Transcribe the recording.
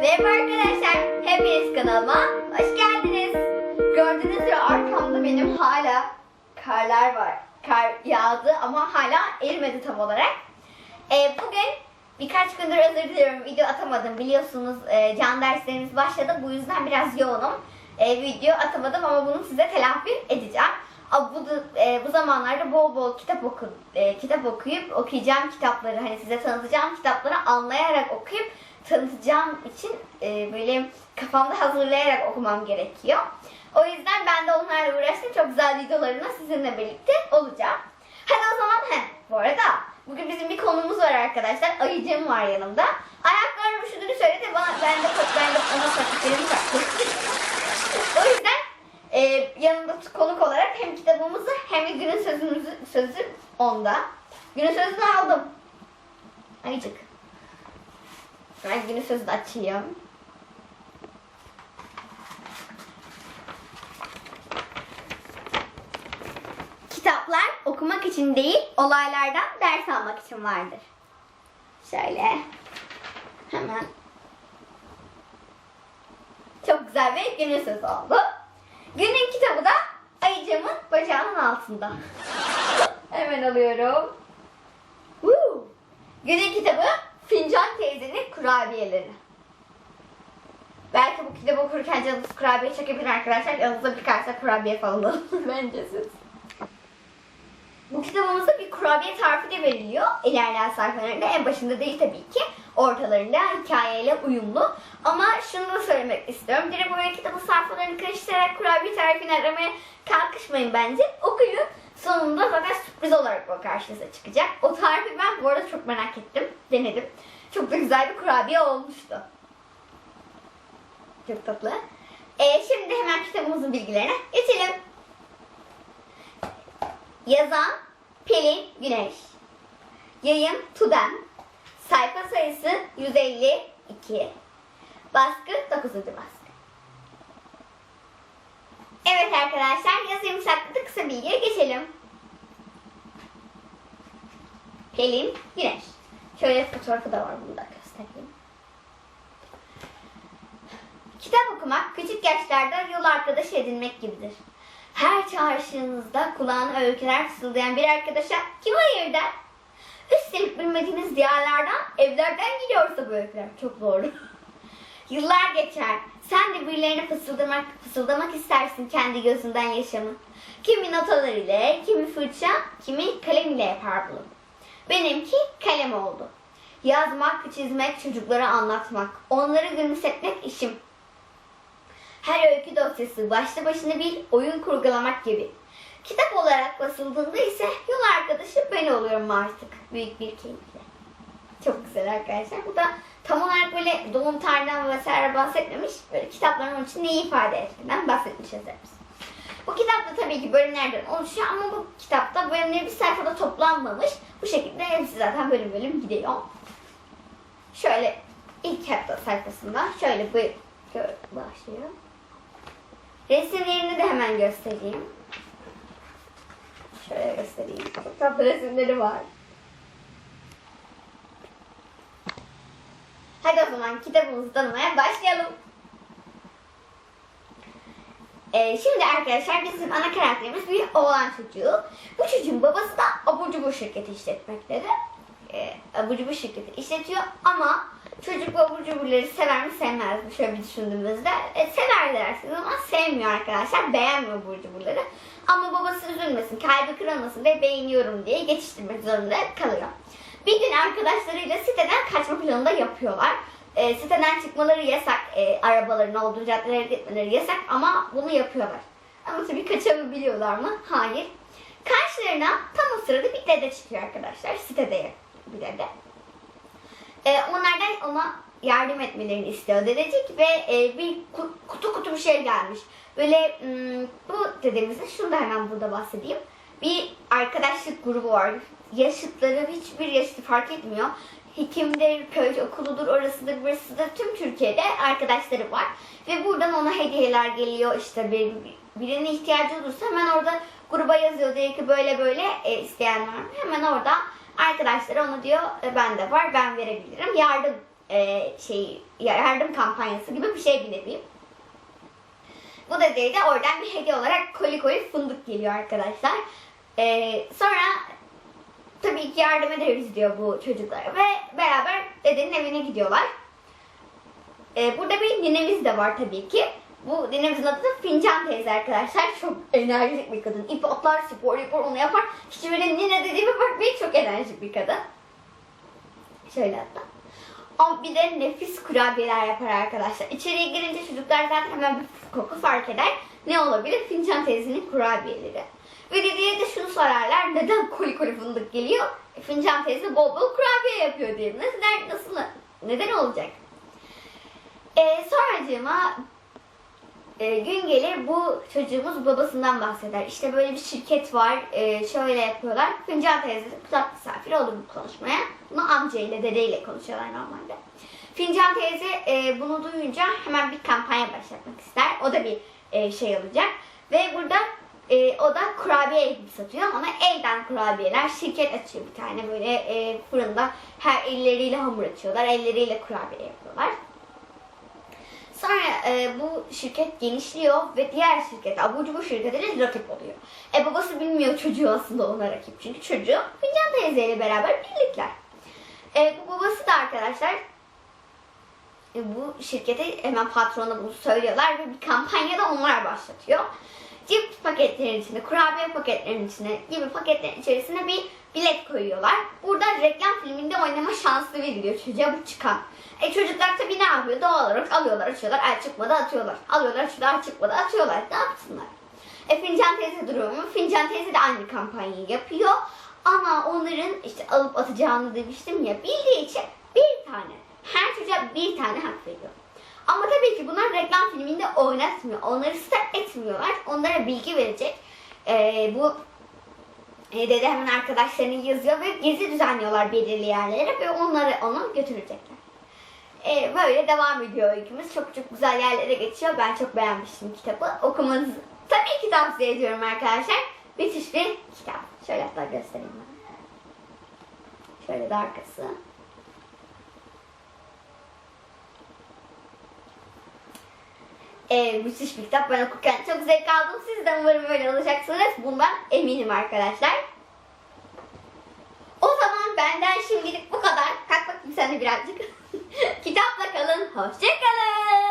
Merhaba arkadaşlar, hepiniz kanalıma hoş geldiniz. Gördüğünüz gibi arkamda benim hala karlar var. Kar yağdı ama hala erimedi tam olarak. Ee, bugün birkaç gündür özür diliyorum video atamadım. Biliyorsunuz e, can derslerimiz başladı. Bu yüzden biraz yoğunum. E, video atamadım ama bunu size telafi edeceğim. Ama Bu, e, bu zamanlarda bol bol kitap oku, e, kitap okuyup okuyacağım kitapları hani size tanıtacağım kitapları anlayarak okuyup tanıtacağım için e, böyle kafamda hazırlayarak okumam gerekiyor. O yüzden ben de onlarla uğraştım. Çok güzel videolarına sizinle birlikte olacağım. Hadi o zaman he. Bu arada bugün bizim bir konumuz var arkadaşlar. Ayıcığım var yanımda. Ayaklarım üşüdüğünü söyledi. Bana ben de ben de ona taktiklerimi taktım. o yüzden e, yanımda konuk olarak hem kitabımızı hem de günün sözümüzü sözü onda. Günün sözünü aldım. Ayıcık. Ben günün sözünü açayım. Kitaplar okumak için değil, olaylardan ders almak için vardır. Şöyle. Hemen. Çok güzel bir günün sözü oldu. Günün kitabı da ayıcığımın bacağının altında. Hemen alıyorum. Woo! Günün kitabı Fincan teyzenin kurabiyeleri. Belki bu kitabı okurken canınız kurabiye çekebilir arkadaşlar. Yanınızda birkaç kurabiye falan alın bence siz. Bu kitabımızda bir kurabiye tarifi de veriliyor. İlerleyen sayfalarında en başında değil tabii ki. Ortalarında hikayeyle uyumlu. Ama şunu da söylemek istiyorum. Direkt böyle kitabın sayfalarını karıştırarak kurabiye tarifini aramaya kalkışmayın bence. Okuyun. Sonunda zaten sürpriz olarak o karşınıza çıkacak. O tarifi ben bu arada çok merak ettim. Denedim. Çok da güzel bir kurabiye olmuştu. Çok tatlı. Ee, şimdi hemen kitabımızın bilgilerine geçelim. Yazan Pelin Güneş. Yayın Tudem. Sayfa sayısı 152. Baskı 9. baskı. Evet arkadaşlar yazayım hakkında kısa bilgiye geçelim. Pelin Güneş. Şöyle fotoğrafı da var bunu da göstereyim. Kitap okumak küçük yaşlarda yol arkadaş edinmek gibidir. Her çağrışınızda kulağına öyküler fısıldayan bir arkadaşa kim hayır der? Üstelik bilmediğiniz diyarlardan, evlerden geliyorsa bu öyküler. Çok doğru. Yıllar geçer. Sen de birilerine fısıldamak, fısıldamak istersin kendi gözünden yaşamı. Kimi notalar ile, kimi fırça, kimi kalem ile yapar bunu. Benimki kalem oldu. Yazmak, çizmek, çocuklara anlatmak, onları gülümsetmek işim. Her öykü dosyası başlı başına bir oyun kurgulamak gibi. Kitap olarak basıldığında ise yol arkadaşı ben oluyorum artık. Büyük bir keyifle. Çok güzel arkadaşlar. Bu da tam olarak böyle doğum tarihinden vesaire bahsetmemiş. Böyle kitapların için neyi ifade ettiğinden bahsetmiş yazarımız. Bu kitap da tabii ki bölümlerden oluşuyor ama bu kitapta bölümleri bir sayfada toplanmamış. Bu şekilde hepsi zaten bölüm bölüm gidiyor. Şöyle ilk hatta sayfasında şöyle bu başlıyor. Resimlerini de hemen göstereyim. Şöyle göstereyim. Tatlı resimleri var. Hadi o zaman kitabımızı tanımaya başlayalım. Ee, şimdi arkadaşlar bizim ana karakterimiz bir oğlan çocuğu. Bu çocuğun babası da abur cubur şirketi işletmektedir. Ee, abur cubur şirketi işletiyor ama çocuk bu abur cuburları sever mi sevmez mi şöyle bir düşündüğümüzde e, sever dersiniz ama sevmiyor arkadaşlar beğenmiyor abur cuburları. Ama babası üzülmesin kalbi kırılmasın ve beğeniyorum diye geçiştirmek zorunda kalıyor. Bir gün arkadaşlarıyla siteden kaçma planı da yapıyorlar. E, siteden çıkmaları yasak, e, arabaların olduğu caddelere gitmeleri yasak ama bunu yapıyorlar. Ama tabii kaçabiliyorlar mı? Hayır. Karşılarına tam o sırada bir dede çıkıyor arkadaşlar. Sitede bir dede. E, onlardan ona yardım etmelerini istiyor dedecik ve e, bir ku- kutu kutu bir şey gelmiş. Böyle hmm, bu dedemizin şunu da hemen burada bahsedeyim. Bir arkadaşlık grubu var. Yaşıtları hiçbir yaşıtı fark etmiyor. Hekimdir, köy okuludur, orasıdır, burasıdır. Tüm Türkiye'de arkadaşları var. Ve buradan ona hediyeler geliyor. İşte bir, birine ihtiyacı olursa hemen orada gruba yazıyor. Diyor ki böyle böyle e, isteyen var mı? Hemen orada arkadaşları onu diyor e, bende var ben verebilirim. Yardım e, şey yardım kampanyası gibi bir şey bir nevi. Bu da de oradan bir hediye olarak koli koli fındık geliyor arkadaşlar. E, sonra tabii ki yardım ederiz diyor bu çocuklara ve beraber dedenin evine gidiyorlar. E, burada bir ninemiz de var tabii ki. Bu ninemizin adı da Fincan teyze arkadaşlar. Çok enerjik bir kadın. İp atlar, spor yapar, onu yapar. Hiç böyle nine dediğime bakmayın çok enerjik bir kadın. Şöyle hatta. Ama bir de nefis kurabiyeler yapar arkadaşlar. İçeriye girince çocuklar zaten hemen bir koku fark eder. Ne olabilir? Fincan teyzenin kurabiyeleri. Ve dedeye de şunu sorarlar. Neden koli koli fındık geliyor? E, Fincan teyze bol bol kurabiye yapıyor diye. Nasıl, nasıl, neden olacak? Ee, sonracığıma e, gün gelir bu çocuğumuz babasından bahseder. İşte böyle bir şirket var, e, şöyle yapıyorlar. Fincan teyze kulak misafir olur bu konuşmaya. Bunu amcayla, dedeyle konuşuyorlar normalde. Fincan teyze e, bunu duyunca hemen bir kampanya başlatmak ister. O da bir e, şey olacak. Ve burada e, o da kurabiye gibi satıyor ama elden kurabiyeler. Şirket açıyor bir tane böyle e, fırında. Her elleriyle hamur açıyorlar, elleriyle kurabiye yapıyorlar. Sonra e, bu şirket genişliyor ve diğer şirket, abur cubur şirketiyle rakip oluyor. E babası bilmiyor çocuğu aslında ona rakip. Çünkü çocuğu Fincan teyzeyle beraber birlikler. E, bu babası da arkadaşlar e, bu şirkete hemen patrona bunu söylüyorlar ve bir kampanya da onlar başlatıyor. Cips paketlerin içine, kurabiye paketlerin içine gibi paketlerin içerisine bir bilet koyuyorlar. Burada reklam filminde oynama şansı veriliyor çocuğa bu çıkan. E çocuklar tabii ne yapıyor? Doğal olarak alıyorlar, açıyorlar, ay çıkmadı atıyorlar. Alıyorlar, açıyorlar, ay çıkmadı atıyorlar. Ne yapsınlar? E Fincan teyze duruyor mu? Fincan teyze de aynı kampanyayı yapıyor. Ama onların işte alıp atacağını demiştim ya bildiği için bir tane. Her çocuğa bir tane hak veriyor. Ama tabii ki bunlar reklam filminde oynatmıyor. Onları star etmiyorlar. Onlara bilgi verecek. Ee, bu e, dede hemen arkadaşlarını yazıyor ve gezi düzenliyorlar belirli yerlere ve onları onu götürecekler. Ee, böyle devam ediyor öykümüz. Çok çok güzel yerlere geçiyor. Ben çok beğenmiştim kitabı. Okumanızı tabii ki tavsiye ediyorum arkadaşlar. Müthiş bir kitap. Şöyle hatta göstereyim ben. Şöyle de arkası. Ee, müthiş bir kitap. Ben okurken çok zevk aldım. Siz de umarım böyle olacaksınız. Bundan eminim arkadaşlar. O zaman benden şimdilik bu kadar. Kalk bakayım sen de birazcık. Kitapla kalın. Hoşçakalın.